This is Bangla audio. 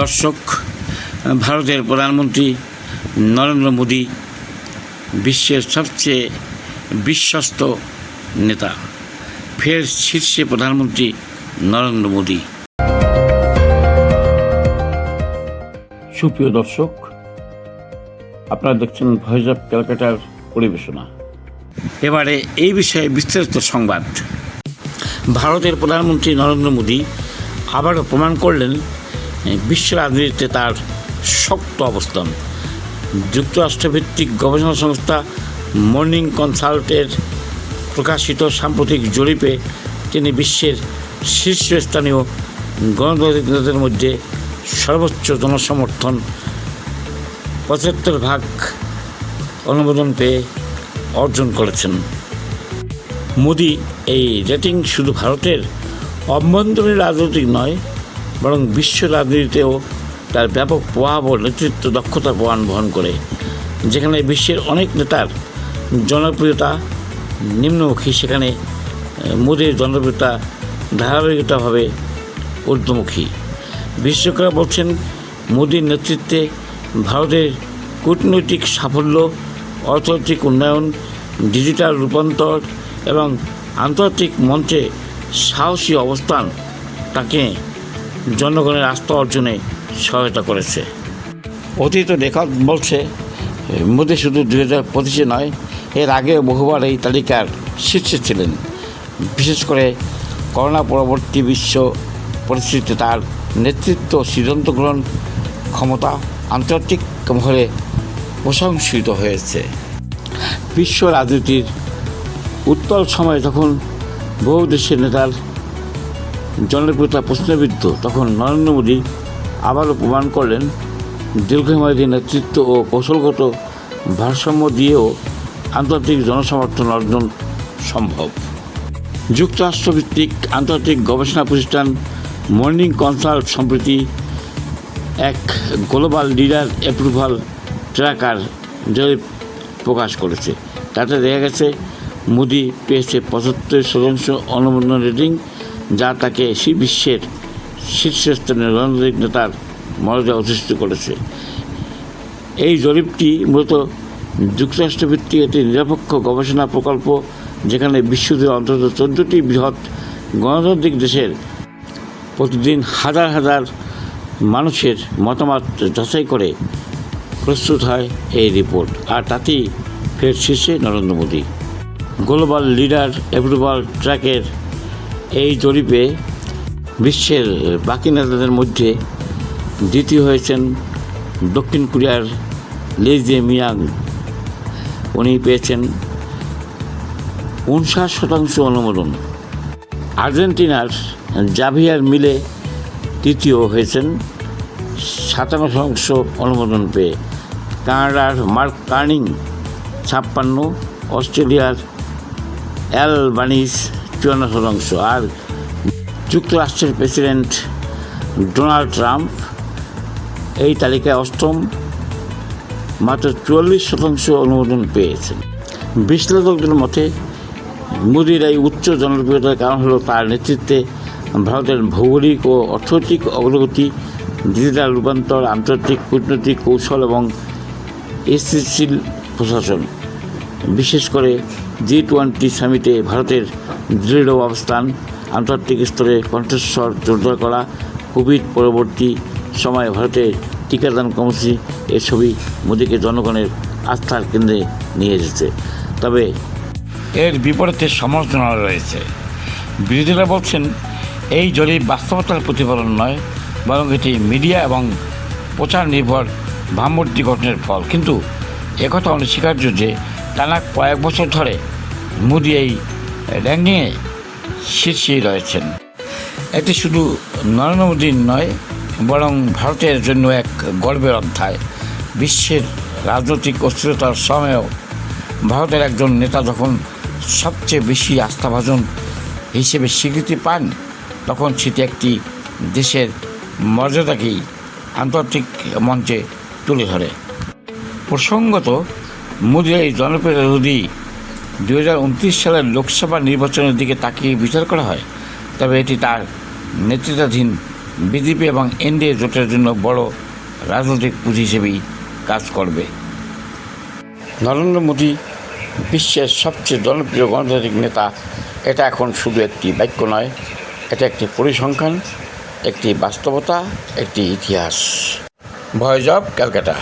দর্শক ভারতের প্রধানমন্ত্রী নরেন্দ্র মোদী বিশ্বের সবচেয়ে বিশ্বস্ত নেতা। ফের শীর্ষে প্রধানমন্ত্রী নরেন্দ্র মোদী। সুপ্রিয় দর্শক আপনারা দেখছেন ভয়েস অফ ক্যালকাটার পরিবেশনা। এবারে এই বিষয়ে বিস্তারিত সংবাদ। ভারতের প্রধানমন্ত্রী নরেন্দ্র মোদী আবারও প্রমাণ করলেন বিশ্ব রাজনীতিতে তার শক্ত অবস্থান। যুক্তরাষ্ট্রভিত্তিক গবেষণা সংস্থা মর্নিং কনসাল্টের প্রকাশিত সাম্প্রতিক জরিপে তিনি বিশ্বের শীর্ষস্থানীয় গণতান্ত্রিক নেতাদের মধ্যে সর্বোচ্চ জনসমর্থন পঁচাত্তর ভাগ অনুমোদন পেয়ে অর্জন করেছেন। মোদি এই রেটিং শুধু ভারতের অভ্যন্তরীণ রাজনৈতিক নয় বরং বিশ্ব রাজনীতিতেও তার ব্যাপক প্রভাব ও নেতৃত্ব দক্ষতা প্রমাণ বহন করে, যেখানে বিশ্বের অনেক নেতার জনপ্রিয়তা নিম্নমুখী সেখানে মোদীর জনপ্রিয়তা ধারাবাহিকতাভাবে ঊর্ধ্বমুখী। বিশেষজ্ঞরা বলছেন, মোদীর নেতৃত্বে ভারতের কূটনৈতিক সাফল্য, অর্থনৈতিক উন্নয়ন, ডিজিটাল রূপান্তর এবং আন্তর্জাতিক মঞ্চে সাহসী অবস্থান তাকে জনগণের আস্থা অর্জনে সহায়তা করেছে। অতীত রেকর্ড বলছে, মোদী শুধু দুই হাজার পঁচিশে নয়, এর আগে বহুবার এই তালিকার শীর্ষে ছিলেন। বিশেষ করে করোনা পরবর্তী বিশ্ব পরিস্থিতিতে তার নেতৃত্ব সিদ্ধান্ত গ্রহণ ক্ষমতা আন্তর্জাতিক মহলে প্রশংসিত হয়েছে। বিশ্ব রাজনীতির উত্তল সময়ে যখন বহু দেশের নেতার জনপ্রিয়তা প্রশ্নবিদ্ধ। তখন নরেন্দ্র মোদী আবারও প্রমাণ করলেন দীর্ঘমেয়াদী নেতৃত্ব ও কৌশলগত ভারসাম্য দিয়েও আন্তর্জাতিক জনসমর্থন অর্জন সম্ভব। যুক্তরাষ্ট্রভিত্তিক আন্তর্জাতিক গবেষণা প্রতিষ্ঠান মর্নিং কনসাল্ট সম্প্রতি এক গ্লোবাল লিডার অ্যাপ্রুভাল ট্র্যাকার জরিপ প্রকাশ করেছে। তাতে দেখা গেছে, মোদি পেয়েছে পঁচাত্তর শতাংশ অনুমোদন রেটিং যা তাকে বিশ্বের শীর্ষস্থানীয় রাজনৈতিক নেতার মর্যাদা অধিষ্ঠিত করেছে। এই জরিপটি মূলত যুক্তরাষ্ট্রভিত্তিক একটি নিরপেক্ষ গবেষণা প্রকল্প যেখানে বিশ্বজুড়ে অন্তত চোদ্দোটি বৃহৎ গণতান্ত্রিক দেশের প্রতিদিন হাজার হাজার মানুষের মতামত যাচাই করে প্রস্তুত হয় এই রিপোর্ট। আর তাতেই ফের শীর্ষে Narendra Modi. Global leader approval ট্র্যাকের এই জরিপে বিশ্বের বাকি নেতাদের মধ্যে দ্বিতীয় হয়েছেন দক্ষিণ কোরিয়ার লেজে মিয়াং উনি পেয়েছেন উনষাট শতাংশ অনুমোদন। আর্জেন্টিনার জাভিয়ার মিলে তৃতীয় হয়েছেন সাতান্ন শতাংশ অনুমোদন পেয়ে। কানাডার মার্ক কার্নিং ছাপ্পান্ন, অস্ট্রেলিয়ার অ্যালবানিস চুয়ান্ন শতাংশ আর যুক্তরাষ্ট্রের প্রেসিডেন্ট ডোনাল্ড ট্রাম্প এই তালিকায় অষ্টম, মাত্র চুয়াল্লিশ শতাংশ অনুমোদন পেয়েছেন। বিশ্লেষকদের মতে, মোদির এই উচ্চ জনপ্রিয়তার কারণ হলো তার নেতৃত্বে ভারতের ভৌগোলিক ও অর্থনৈতিক অগ্রগতি, ডিজিটাল রূপান্তর, আন্তর্জাতিক কূটনৈতিক কৌশল এবং স্থিতিশীল প্রশাসন। বিশেষ করে জি টোয়েন্টি সামিটে ভারতের দৃঢ় অবস্থান, আন্তর্জাতিক স্তরে কণ্ঠস্বর জোরদার করা, কোভিড পরবর্তী সময়ে ভারতের টিকাদান কর্মসূচি এসবই মোদীকে জনগণের আস্থার কেন্দ্রে নিয়ে এসেছে। তবে এর বিপরীতে সমালোচনা রয়েছে। বিরোধীরা বলছেন, এই জরিপ বাস্তবতার প্রতিফলন নয়, বরং এটি মিডিয়া এবং প্রচার নির্ভর ভাবমূর্তি গঠনের ফল। কিন্তু একথা অনস্বীকার্য যে টানা কয়েক বছর ধরে মোদি এই র্যাঙ্কিংয়ে শীর্ষেই রয়েছেন। এটি শুধু নরেন্দ্র মোদীর নয়, বরং ভারতের জন্য এক গর্বের অধ্যায়। বিশ্বের রাজনৈতিক অস্থিরতার সময়েও ভারতের একজন নেতা যখন সবচেয়ে বেশি আস্থাভাজন হিসেবে স্বীকৃতি পান, তখন সেটি একটি দেশের মর্যাদাকেই আন্তর্জাতিক মঞ্চে তুলে ধরে। প্রসঙ্গত মোদীর এই জনপ্রিয়তা দু হাজার উনত্রিশ সালের লোকসভা নির্বাচনের দিকে তাকিয়ে বিচার করা হয়। তবে এটি তার নেতৃত্বাধীন বিজেপি এবং এনডিএ জোটের জন্য বড় রাজনৈতিক পুঁজি হিসেবেই কাজ করবে। নরেন্দ্র মোদী বিশ্বের সবচেয়ে জনপ্রিয় গণতান্ত্রিক নেতা। এটা এখন শুধু একটি বাক্য নয়, এটা একটি পরিসংখ্যান, একটি বাস্তবতা, একটি ইতিহাস। Voice of Calcutta.